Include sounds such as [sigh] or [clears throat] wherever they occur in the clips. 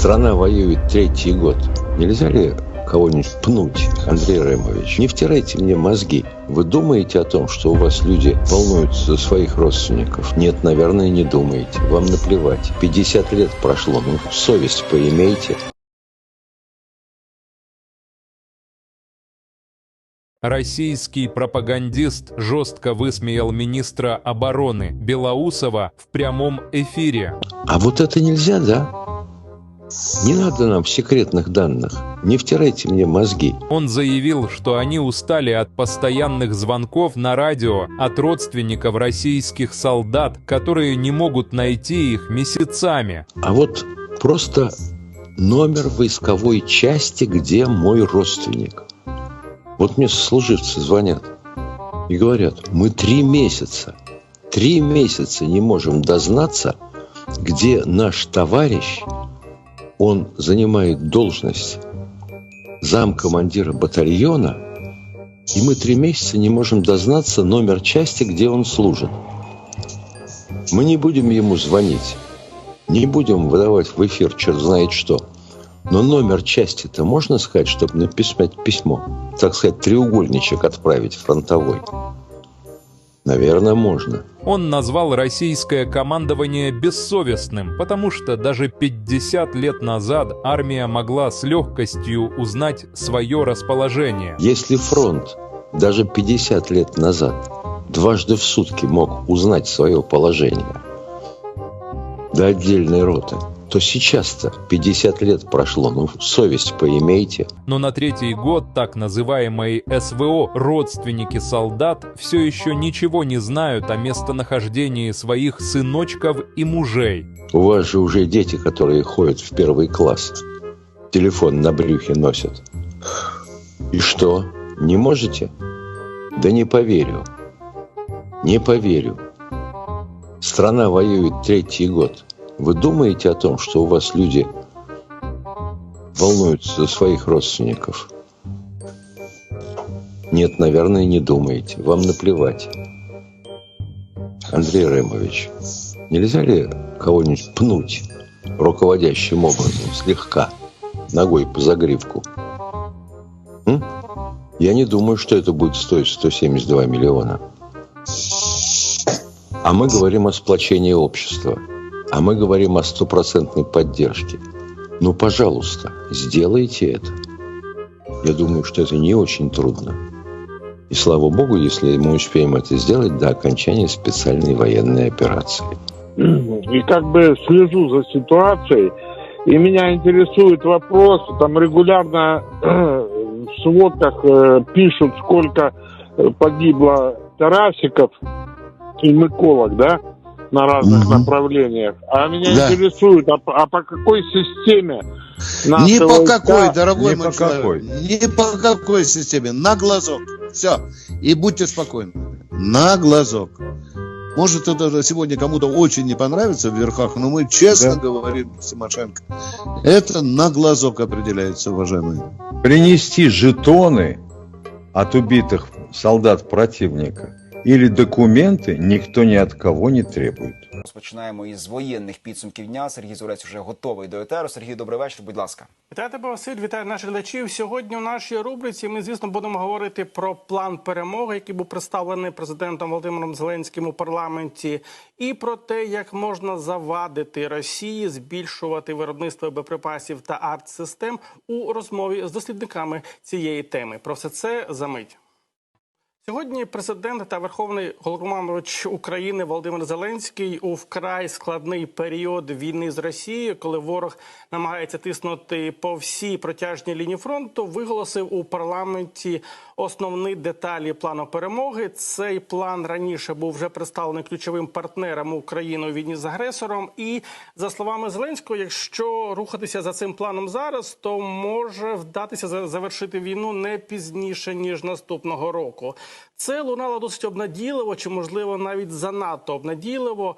Страна воюет третий год. Нельзя ли кого-нибудь пнуть, Андрей Ремович? Не втирайте мне мозги. Вы думаете о том, что у вас люди волнуются за своих родственников? Нет, наверное, не думаете. Вам наплевать. 50 лет прошло. Ну, совесть поимейте. Российский пропагандист жестко высмеял министра обороны Белоусова в прямом эфире. А вот это нельзя, да? Не надо нам секретных данных. Не втирайте мне мозги. Он заявил, что они устали от постоянных звонков на радио от родственников российских солдат, которые не могут найти их месяцами. А вот просто номер войсковой части, где мой родственник. Вот мне сослуживцы звонят и говорят, мы три месяца, три месяца не можем дознаться, где наш товарищ, он занимает должность замкомандира батальона, и мы три месяца не можем дознаться номер части, где он служит. Мы не будем ему звонить, не будем выдавать в эфир черт знает что. Но номер части-то можно сказать, чтобы написать письмо? Так сказать, треугольничек отправить фронтовой? Наверное, можно. Он назвал российское командование бессовестным, потому что даже 50 лет назад армия могла с легкостью узнать свое расположение. Если фронт даже 50 лет назад дважды в сутки мог узнать свое положение до отдельной роты, то сейчас-то 50 лет прошло, ну совесть поимейте. Но на третий год так называемые СВО родственники солдат все еще ничего не знают о местонахождении своих сыночков и мужей. У вас же уже дети, которые ходят в первый класс. Телефон на брюхе носят. И что, не можете? Да не поверю. Не поверю. Страна воюет третий год. Вы думаете о том, что у вас люди волнуются за своих родственников? Нет, наверное, не думаете. Вам наплевать. Андрей Ремович, нельзя ли кого-нибудь пнуть руководящим образом, слегка, ногой по загривку? М? Я не думаю, что это будет стоить 172 миллиона. А мы говорим о сплочении общества. А мы говорим о стопроцентной поддержке. Ну, пожалуйста, сделайте это. Я думаю, что это не очень трудно. И слава богу, если мы успеем это сделать до окончания специальной военной операции. И как бы слежу за ситуацией, и меня интересует вопрос, там регулярно [clears throat] в сводках э, пишут, сколько э, погибло Тарасиков и Миколок, да? На разных Мгм. направлениях. А меня Да. интересует, а, по- а по какой системе? Ни по войска- какой, дорогой Ни мой по человек. какой. Ни по какой системе. На глазок. Все. И будьте спокойны. На глазок. Может, это сегодня кому-то очень не понравится в верхах, но мы честно Да. говорим, Тимошенко, это на глазок определяется, уважаемые. принести жетоны от убитых солдат противника или документы никто ни от кого не требует. Розпочинаємо із воєнних підсумків дня. Сергій Зурець вже готовий до етеру. Сергій, добрий вечір. Будь ласка. Вітаю тебе, Василь, вітаю наших глядачів. Сьогодні в нашій рубриці ми, звісно, будемо говорити про план перемоги, який був представлений президентом Володимиром Зеленським у парламенті, і про те, як можна завадити Росії збільшувати виробництво боєприпасів та артсистем у розмові з дослідниками цієї теми. Про все це за мить. Сьогодні президент та верховний головнокомандувач України Володимир Зеленський у вкрай складний період війни з Росією, коли ворог намагається тиснути по всій протяжній лінії фронту, виголосив у парламенті основні деталі плану перемоги. Цей план раніше був вже представлений ключовим партнером України у війні з агресором. І за словами Зеленського, якщо рухатися за цим планом зараз, то може вдатися за- завершити війну не пізніше ніж наступного року. Це лунало досить обнадійливо, чи можливо навіть занадто обнадійливо.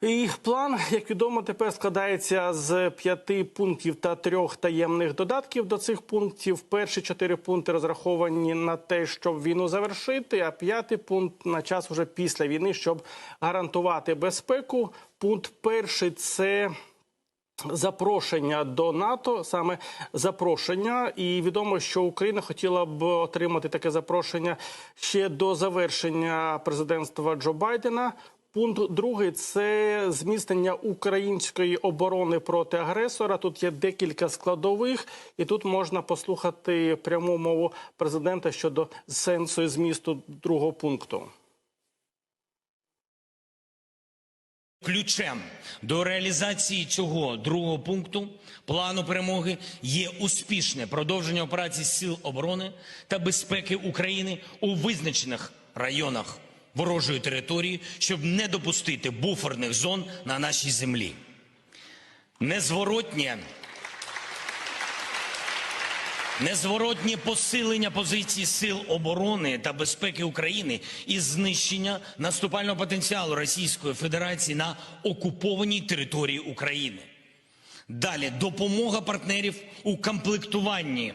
І план, як відомо, тепер складається з п'яти пунктів та трьох таємних додатків до цих пунктів. Перші чотири пункти розраховані на те, щоб війну завершити, а п'ятий пункт на час уже після війни, щоб гарантувати безпеку. Пункт перший це Запрошення до НАТО, саме запрошення, і відомо, що Україна хотіла б отримати таке запрошення ще до завершення президентства Джо Байдена. Пункт другий це зміцнення української оборони проти агресора. Тут є декілька складових, і тут можна послухати пряму мову президента щодо сенсу і змісту другого пункту. Ключем до реалізації цього другого пункту плану перемоги є успішне продовження операцій Сил оборони та безпеки України у визначених районах ворожої території, щоб не допустити буферних зон на нашій землі. Незворотнє Незворотнє посилення позицій сил оборони та безпеки України і знищення наступального потенціалу Російської Федерації на окупованій території України. Далі допомога партнерів у комплектуванні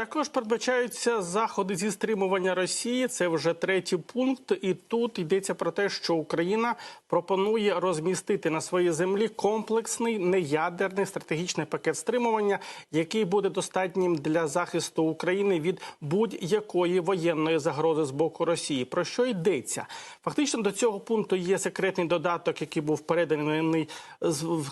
Також передбачаються заходи зі стримування Росії. Це вже третій пункт. І тут йдеться про те, що Україна пропонує розмістити на своїй землі комплексний неядерний стратегічний пакет стримування, який буде достатнім для захисту України від будь-якої воєнної загрози з боку Росії. Про що йдеться? Фактично до цього пункту є секретний додаток, який був переданий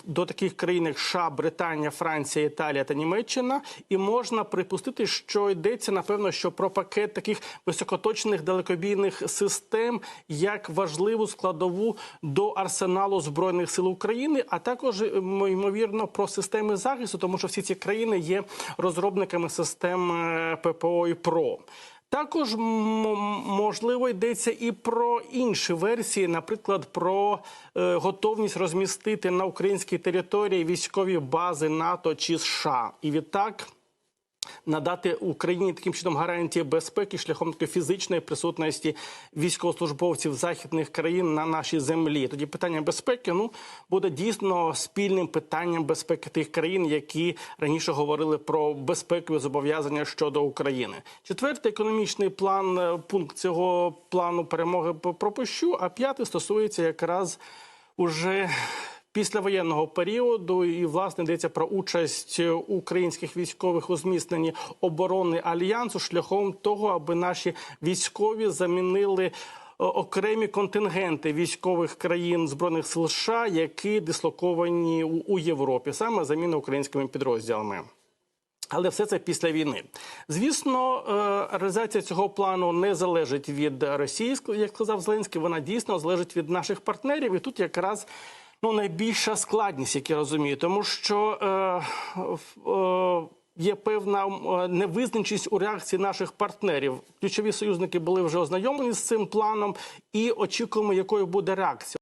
до таких країн, як США, Британія, Франція, Італія та Німеччина, і можна припустити, що йдеться напевно, що про пакет таких високоточних далекобійних систем як важливу складову до арсеналу збройних сил України, а також м, ймовірно про системи захисту, тому що всі ці країни є розробниками систем е, ППО і ПРО. Також можливо йдеться і про інші версії, наприклад, про е, готовність розмістити на українській території військові бази НАТО чи США, і відтак надати Україні таким чином гарантії безпеки шляхом такої фізичної присутності військовослужбовців західних країн на нашій землі. Тоді питання безпеки ну буде дійсно спільним питанням безпеки тих країн, які раніше говорили про безпекові зобов'язання щодо України. Четвертий економічний план е, пункт цього плану перемоги пропущу. А п'ятий стосується якраз уже післявоєнного періоду, і власне йдеться про участь українських військових у зміцненні оборони альянсу шляхом того, аби наші військові замінили. е, Окремі контингенти військових країн збройних сил США, які дислоковані у, у Європі, саме заміна українськими підрозділами. Але все це після війни. Звісно, е, реалізація цього плану не залежить від російського, як сказав Зеленський. Вона дійсно залежить від наших партнерів. І тут якраз ну найбільша складність, як я розумію, тому що е, е, є певна е, невизначеність у реакції наших партнерів. Ключові союзники були вже ознайомлені з цим планом, і очікуємо, якою буде реакція.